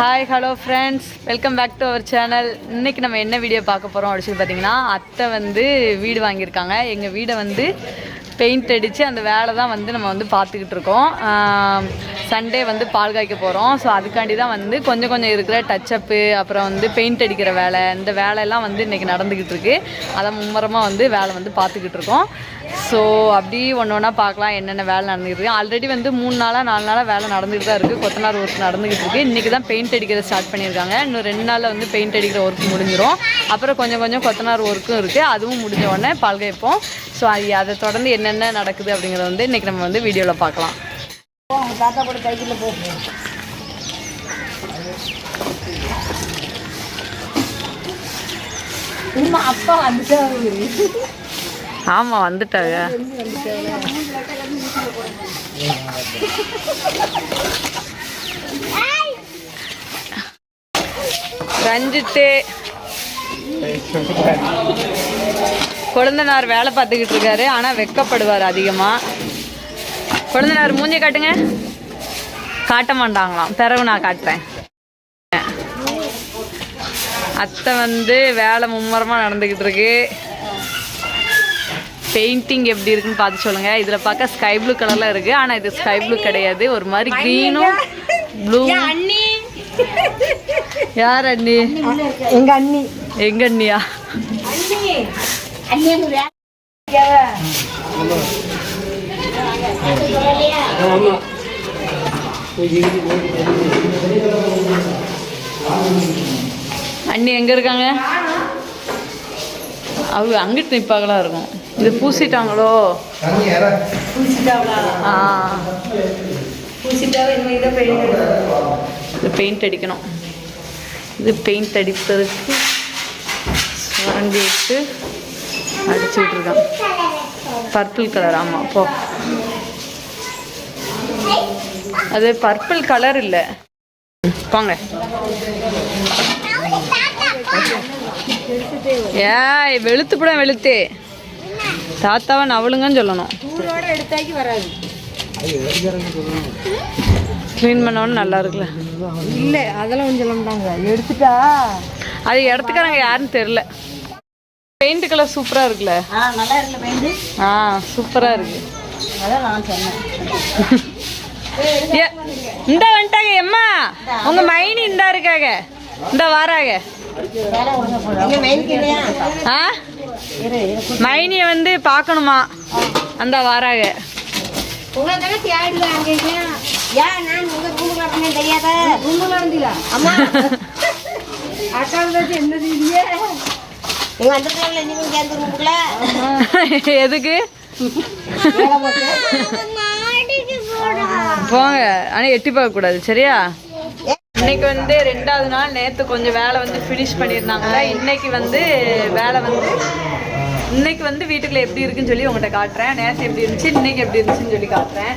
Hi hello friends welcome back to our channel இன்றைக்கி நம்ம என்ன வீடியோ பார்க்க போகிறோம் அப்படின்னு சொல்லி பார்த்தீங்கன்னா அத்தை வந்து வீடு வாங்கியிருக்காங்க. எங்கள் வீடை வந்து பெயிண்ட் அடித்து அந்த வேலை தான் வந்து நம்ம வந்து பார்த்துக்கிட்டு இருக்கோம். சண்டே வந்து பால் காய்க்க போகிறோம் ஸோ அதுக்காண்டி தான் வந்து கொஞ்சம் கொஞ்சம் இருக்கிற டச்சப்பு அப்புறம் வந்து பெயிண்ட் அடிக்கிற வேலை இந்த வேலையெல்லாம் வந்து இன்றைக்கி நடந்துக்கிட்டு இருக்குது அதை மும்முரமாக வந்து வேலை வந்து பார்த்துக்கிட்டு இருக்கோம். ஸோ அப்படி ஒன்று ஒன்றா பார்க்கலாம் என்னென்ன வேலை நடந்துகிட்டு இருக்கு. ஆல்ரெடி வந்து மூணு நாளாக நாலு நாளாக வேலை நடந்துகிட்டு தான் இருக்குது கொத்தனார் ஒர்க் நடந்துகிட்டு இருக்குது இன்றைக்கி தான் பெயிண்ட் அடிக்கிற ஸ்டார்ட் பண்ணியிருக்காங்க. இன்னும் ரெண்டு நாளில் வந்து பெயிண்ட் அடிக்கிற ஒர்க் முடிஞ்சிடும் அப்புறம் கொஞ்சம் கொஞ்சம் கொத்தனார் ஒர்க்கும் இருக்குது அதுவும் முடிஞ்ச உடனே பால் காய்ப்போம் ஸோ அது அதை தொடர்ந்து என்னென்ன நடக்குது அப்படிங்கிறத வந்து இன்றைக்கி நம்ம வந்து வீடியோவில் பார்க்கலாம். தாத்தா கூட போ அப்பா வந்துட்டாரு. ஆமாம் வந்துட்டாங்க. ரஞ்சித்து. குழந்தனார் வேலை பார்த்துக்கிட்டு இருக்காரு ஆனால் வெக்கப்படுவார் அதிகமாக குழந்தனார் மூஞ்சி காட்டுங்க. காட்ட மாட்டாங்களாம். பிறகு நான் காட்டுறேன். அத்தை வந்து வேலை மும்முரமாக நடந்துக்கிட்டு இருக்கு. பெயிண்டிங் எப்படி இருக்குன்னு பார்த்து சொல்லுங்க. இதில் பார்க்க ஸ்கை ப்ளூ கலரில் இருக்கு. ஆனால் இது ஸ்கை ப்ளூ கிடையாது. ஒரு மாதிரி க்ரீனும் ப்ளூ அண்ணி. யார் அண்ணி? எங்க அண்ணி. எங்க அண்ணியா? அண்ணி. எங்க இருக்காங்க? அவங்க அங்கிட்டு நிற்பாங்களா இருக்கும். இது பூசிட்டாங்களோ? ஆ. இதை பெயிண்ட் அடிக்கணும். இது பெயிண்ட் அடிப்பதற்கு சுரண்டி விட்டு அடிச்சுக்கிட்டு இருக்கான் பர்பிள் கலர் ஆமாம் போ. அது பர்பிள் கலர் இல்லை. போங்க ஏய் வெளுத்து கூட வெளுத்து. தாத்தாவை நவளுங்கன்னு சொல்லணும். எடுத்தாக்கி வராது. க்ளீன் பண்ணவொன்னு நல்லா இருக்குல்ல. இல்ல அதெல்லாம் கொஞ்சம் சொல்லிட்டாங்க எடுத்துட்டா? அது இடத்துக்காரங்க யாருன்னு தெரில பெயிண்ட் கலர் சூப்பராக இருக்குல்ல. ஆ நல்லா இருக்குல்ல பெயிண்ட் ஆ சூப்பராக இருக்கு. அதான் நான் சொன்னேன். இந்த வந்துட்டாங்க எம்மா. உங்க மைனி இந்த இருக்காங்க இந்த வாராங்க ஆ? மைனியை வந்து பார்க்கணுமா? அந்த ரூமுக்குள்ள எதுக்கு? போங்க. ஆனால் எட்டி பார்க்க கூடாது சரியா? இன்னைக்கு வந்து ரெண்டாவது நாள் நேற்று கொஞ்சம் வேலை வந்து ஃபினிஷ் பண்ணியிருந்தாங்க இன்னைக்கு வந்து வேலை வந்து இன்னைக்கு வந்து வீட்டுக்குள்ள எப்படி இருக்குன்னு சொல்லி உங்கள்கிட்ட காட்டுறேன். நேற்று எப்படி இருந்துச்சு இன்னைக்கு எப்படி இருந்துச்சுன்னு சொல்லி காட்டுறேன்.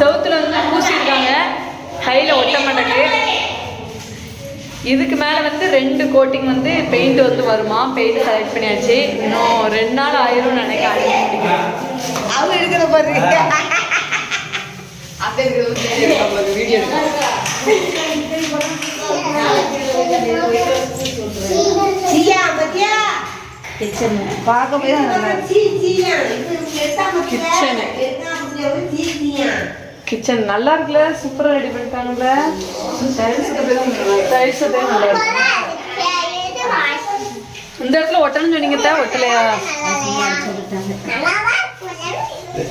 செவுத்துல வந்து பூசியிருக்காங்க. கையில் ஒட்ட மாட்டேங்குது இதுக்கு மேலே வந்து ரெண்டு கோட்டிங் வந்து பெயிண்ட் வந்து வருமா? பெயிண்ட் செலக்ட் பண்ணியாச்சு. இன்னும் ரெண்டு நாள் ஆயிரும் நினைக்கிறேன். அவங்க இருக்கிற பாருங்க அப்போ இருக்கிறது வீடியோ கிச்சன். பார்க்க போய் கிச்சன் நல்லா இருக்குல்ல? சூப்பராக ரெடி பண்ணிட்டாங்கல்ல? டைல்ஸ் டைல்ஸ் நல்லா இருக்கு. இந்த இடத்துல ஒட்டணும்னு சொன்னீங்க தான் ஒட்டலையா?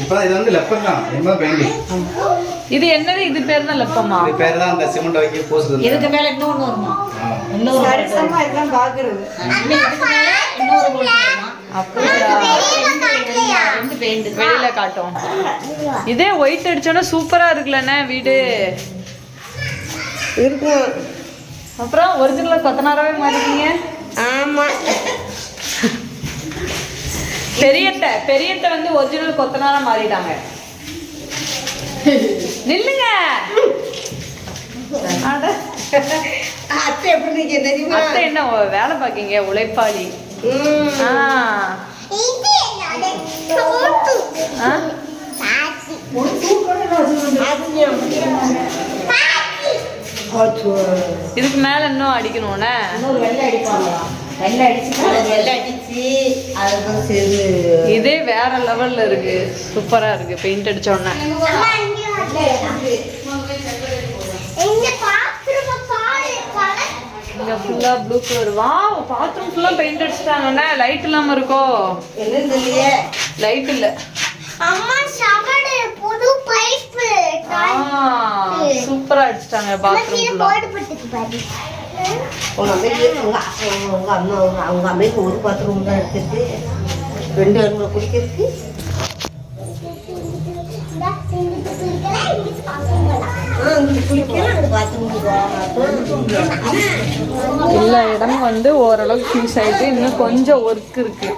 இப்போ இது வந்து லெப்பம் தான். என்ன பெயிண்டிங் இது என்னது? இது பேர் தான் லப்பமா இது பேர் தான் அந்த சிமெண்ட் வைக்க பூசுறது இதுக்கு மேல இன்னொன்று வருமா? இன்னொரு சரிசமா இதெல்லாம் பாக்குறது. இன்னொரு வருமா? அப்படியா வெளியில காட்டும் இதே ஒயிட் அடிச்சோன்னா சூப்பரா இருக்குல்லண்ணே வீடு. இருக்கும் அப்புறம் ஒரிஜினலாக கொத்தனாராவே மாறிட்டீங்க. ஆமா. பெரியத்த பெரியத்த வந்து ஒரிஜினல் கொத்தனாரா மாறிட்டாங்க. நில்லுங்க. அத்தை எப்படி நீங்க தெரியுமா? அத்தை என்ன வேலை பார்க்கீங்க? உழைப்பாளி. ம். ஆ. ஆ? இதுக்கு மேல இன்னும் அடிக்கணும்னே இதே வேற லெவல்ல இருக்கு. சூப்பரா இருக்கு. பெயிண்ட் அடிச்ச உடனே. இங்க ஃபுல்லா ப்ளூ கலர் வா பாத்ரூம் ஃபுல்லா பெயிண்ட் அடிச்சிட்டாங்கண்ணே. லைட் இல்லாம இருக்கோ? என்னன்னு இல்லையே லைட் இல்ல. அம்மா ஷவரு புது பைப்பு சூப்பரா அடிச்சிட்டாங்க பாத்ரூம் உங்க அம்மைக்கு உங்க அம்மா உங்க அவங்க அம்மைக்கு ஒரு பாத்ரூம் தான் எடுத்துட்டு ரெண்டு குடிக்கிறதுக்கு? எல்லா இடமும் வந்து ஓரளவுக்கு ஃபினிஷ் ஆயிட்டு இன்னும் கொஞ்சம் ஒர்க் இருக்கு.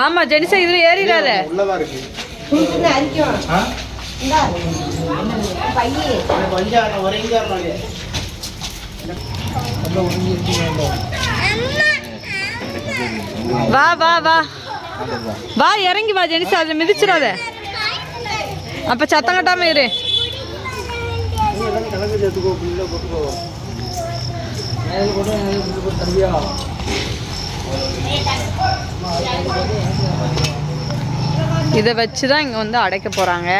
ஆமா ஜெனிசா இதுல ஏறிடாத. பையன் எனக்கு கொஞ்சம் ஒரு இங்க வரணும் வா வா வா. வா இறங்கி வா ஜெனிசா. அதில் மிதிச்சிடாத. அப்ப சத்தம் கட்டாம இரு. இதை வச்சு தான் இங்கே வந்து அடைக்க போகிறாங்க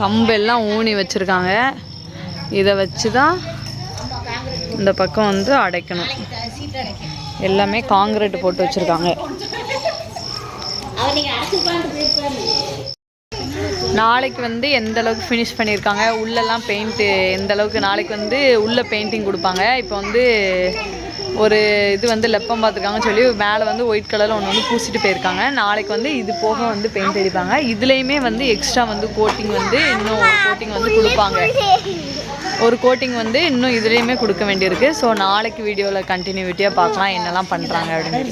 கம்பெல்லாம் ஊனி வச்சுருக்காங்க. இதை வச்சு தான் இந்த பக்கம் வந்து அடைக்கணும். எல்லாமே காங்கிரீட் போட்டு வச்சுருக்காங்க. நாளைக்கு வந்து எந்த அளவுக்கு ஃபினிஷ் பண்ணியிருக்காங்க? உள்ளெல்லாம் பெயிண்ட்டு எந்த அளவுக்கு நாளைக்கு வந்து உள்ள பெயிண்டிங் கொடுப்பாங்க? இப்போ வந்து ஒரு இது வந்து லெப்பம் பார்த்துருக்காங்கன்னு சொல்லி மேலே வந்து ஒயிட் கலரில் ஒன்று வந்து பூசிட்டு போயிருக்காங்க. நாளைக்கு வந்து இது போக வந்து பெயிண்ட் அடிப்பாங்க. இதுலேயுமே வந்து எக்ஸ்ட்ரா வந்து கோட்டிங் வந்து இன்னும் கோட்டிங் வந்து கொடுப்பாங்க. ஒரு கோட்டிங் வந்து இன்னும் இதுலேயுமே கொடுக்க வேண்டியிருக்கு. ஸோ நாளைக்கு வீடியோவில் கண்டினியூட்டியாக பார்க்கலாம் என்னெல்லாம் பண்ணுறாங்க அப்படின்னு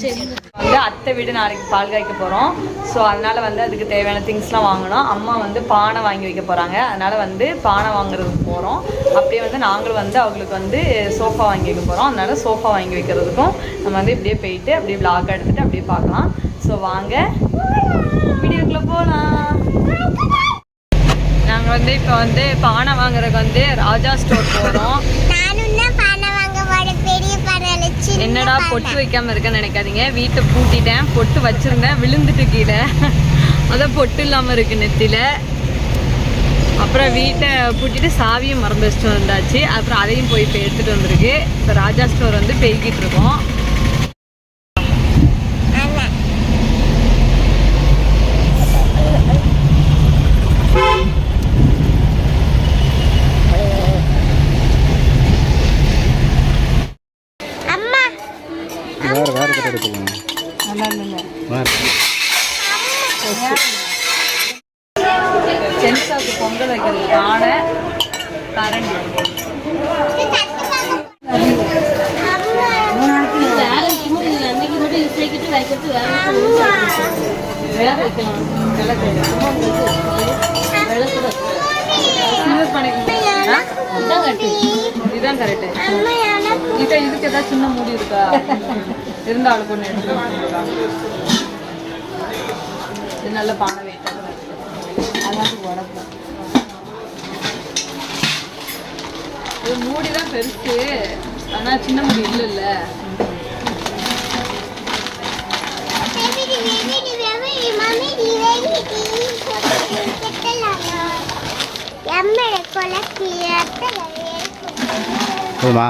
வந்து அத்தை வீடு நாளைக்கு பால் காய்க்க போகிறோம் ஸோ அதனால் வந்து அதுக்கு தேவையான திங்ஸ்லாம் வாங்கணும். அம்மா வந்து பானை வாங்கி வைக்க போகிறாங்க அதனால் வந்து பானை வாங்குறதுக்கு போகிறோம் அப்படியே வந்து நாங்களும் வந்து அவங்களுக்கு வந்து சோஃபா வாங்கி வைக்க போகிறோம் அதனால் சோஃபா வாங்கி வைக்கிறதுக்கும் நம்ம வந்து இப்படியே போயிட்டு அப்படியே vlog எடுத்துகிட்டு அப்படியே பார்க்கலாம். ஸோ வாங்க வீடியோக்குள்ளே போகலாம் நாங்கள் வந்து இப்போ வந்து பானை வாங்குறதுக்கு வந்து ராஜா ஸ்டோர் போகிறோம் என்னடா. பொட்டு வைக்காம இருக்கேன்னு நினைக்காதீங்க. வீட்டை பூட்டிட்டேன் பொட்டு வச்சிருந்தேன் விழுந்துட்டு கீழே. அதான் பொட்டு இல்லாமல் இருக்கு நெத்தியில. அப்புறம் வீட்டை பூட்டிட்டு சாவியும் மறந்து வச்சுட்டு வந்தாச்சு. அப்புறம் அதையும் போய் இப்போ எடுத்துட்டு வந்திருக்கு. இப்போ ராஜா ஸ்டோர் வந்து பெய்கிட்டு இருக்கோம் ஆமா. அம்மா வேற வேற கட்டை எடுத்துக்கோங்க நல்லா இல்லை வேற சென்சாவுக்கு பொங்கல் வைக்கிறது பானை கரண்டி வேற வைக்கலாம் விளக்கு சில்வர் பண்ணிக்கலாம் இதுதான் கரெக்டு அம்மா எனக்கு இதை இதுக்கு ஏதாவது சின்ன மூடி இருக்கா இருந்தாலும் ஆளு பொண்ணு எடுத்து இது நல்ல பானை வெயிட்டாக அதான் உடப்போம் இது மூடி தான் பெருசு ஆனால் சின்ன மூடி இல்லைல்ல Baby, di baby, di baby, di mami, di baby, di ketelaga. Yammere kolakki yatta போதுமா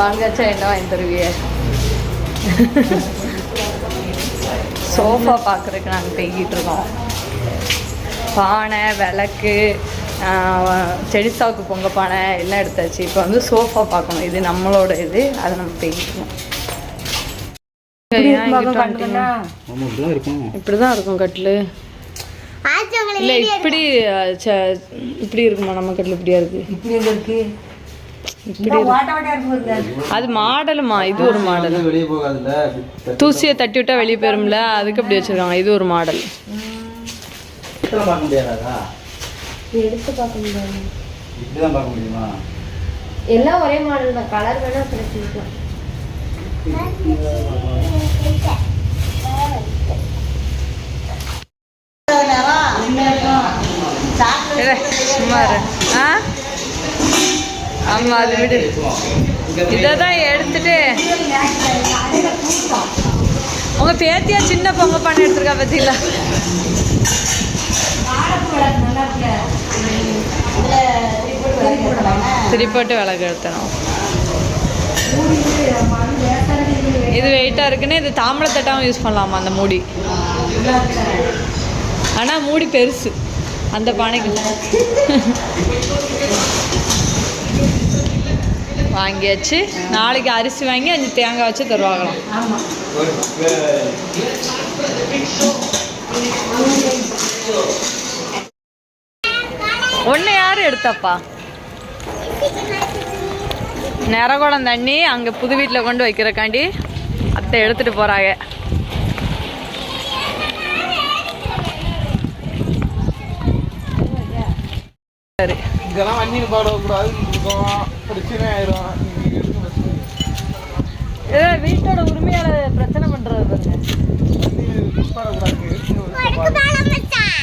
பால் காய்ச்சா என்ன வாங்கி தருவிய சோஃபா பார்க்குறதுக்கு நாங்கள் போய்கிட்டு இருக்கோம். பானை விளக்கு செடிசாவுக்கு பொங்க பானை எல்லாம் எடுத்தாச்சு இப்போ வந்து சோஃபா பார்க்கணும் இது நம்மளோட இது அதை நம்ம? ஆமாம் இப்படிதான் இருக்கும் கட்டில். இல்லை இப்படி இப்படி இருக்குமா? நம்ம கட்டில் இப்படியா இருக்கு? இப்படி இருக்கு? அது மாடலுமா? இது ஒரு மாடல். தூசியை தட்டி விட்டா வெளியே போயிரும்ல? அதுக்கு அப்படி வச்சிருக்காங்க. இது ஒரு மாடல். எடுத்து பார்க்க முடியாது. இப்படிதான் பார்க்க முடியுமா? எல்லாம் ஒரே மாடல் தான். கலர் வேணா பிரச்சனை இல்லை சும்மா இரு. ஆ? ஆமாம் அது விடு. இதை தான் எடுத்துட்டு. உங்க பேத்தியா சின்ன பொங்க பண்ண எடுத்திருக்கா பார்த்தீங்களா திரிப்போட்டு விளக்கு எடுத்தணும் இது வெயிட்டாக இருக்குன்னு இது தாம்பளத்தட்டாவும் யூஸ் பண்ணலாமா அந்த மூடி? ஆனால் மூடி பெருசு. அந்த பானைக்கு. வாங்கியாச்சு. நாளைக்கு அரிசி வாங்கி அஞ்சு தேங்காய் வச்சு தருவாங்களாம். ஒன்று யார் எடுத்தப்பா? நிறகுடம் தண்ணி அங்கே புது வீட்டில் கொண்டு வைக்கிறக்காண்டி அத்தை எடுத்துகிட்டு போகிறாங்க சரி. இதெல்லாம் வண்டி பாடக்கூடாது இருக்கும் பிரச்சனை ஆயிரும். ஏ வீட்டோட உரிமையாளர் பிரச்சனை பண்ணுறது பாருங்க. பாலம் மச்சான்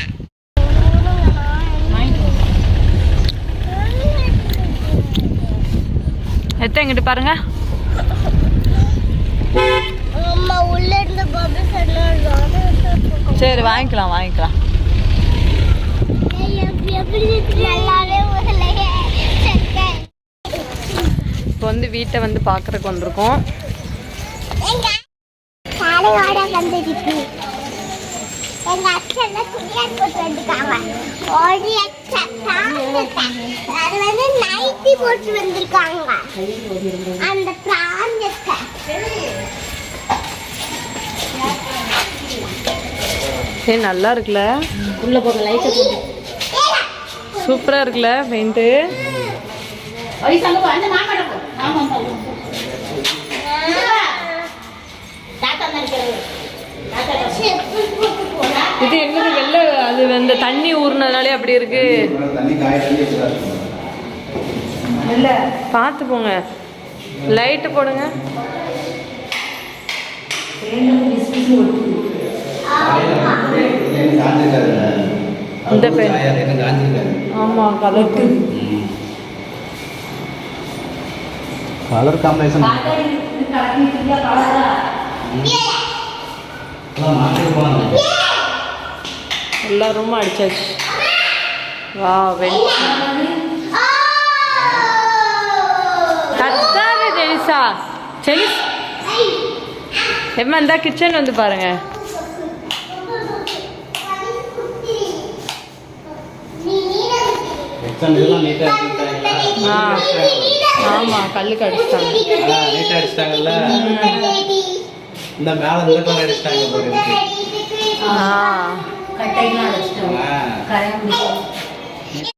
எத்த இங்கிட்டு பாருங்க. அம்மா உள்ள இருந்து பபிள்ஸ் எல்லாம் சரி வாங்கிக்கலாம் வாங்கிக்கலாம். இப்போ வந்து வீட்டை வந்து பார்க்குறக்கு வந்திருக்கோம். அந்த நல்லா இருக்குல்ல? உள்ள போங்க லைட்டை போட்டு. சூப்பராக இருக்குல்ல பெயிண்ட்டு தாத்தா இது என்னது வெள்ளை அது அந்த தண்ணி ஊறினதுனாலே அப்படி இருக்கு. பார்த்து போங்க. லைட்டு போடுங்க. இந்த பெண். ஆமாம் கலர். கலர் காம்பினேஷன் எல்லா ரூமும் அடிச்சாச்சு. வா வெள் கத்தாத ஜெனிசா ஜெனிஸ் எம்மா இந்த கிச்சன் வந்து பாருங்க. எக்ஸாம் இதெல்லாம் நீட்டாக ஆமாம் கல்லுக்கு அடிச்சிட்டாங்க நீட்டாக அடிச்சிட்டாங்கல்ல? இந்த மேலே இந்த கலர் அடிச்சிட்டாங்க போல இருக்கு. ஆ. ஆ. கரையான்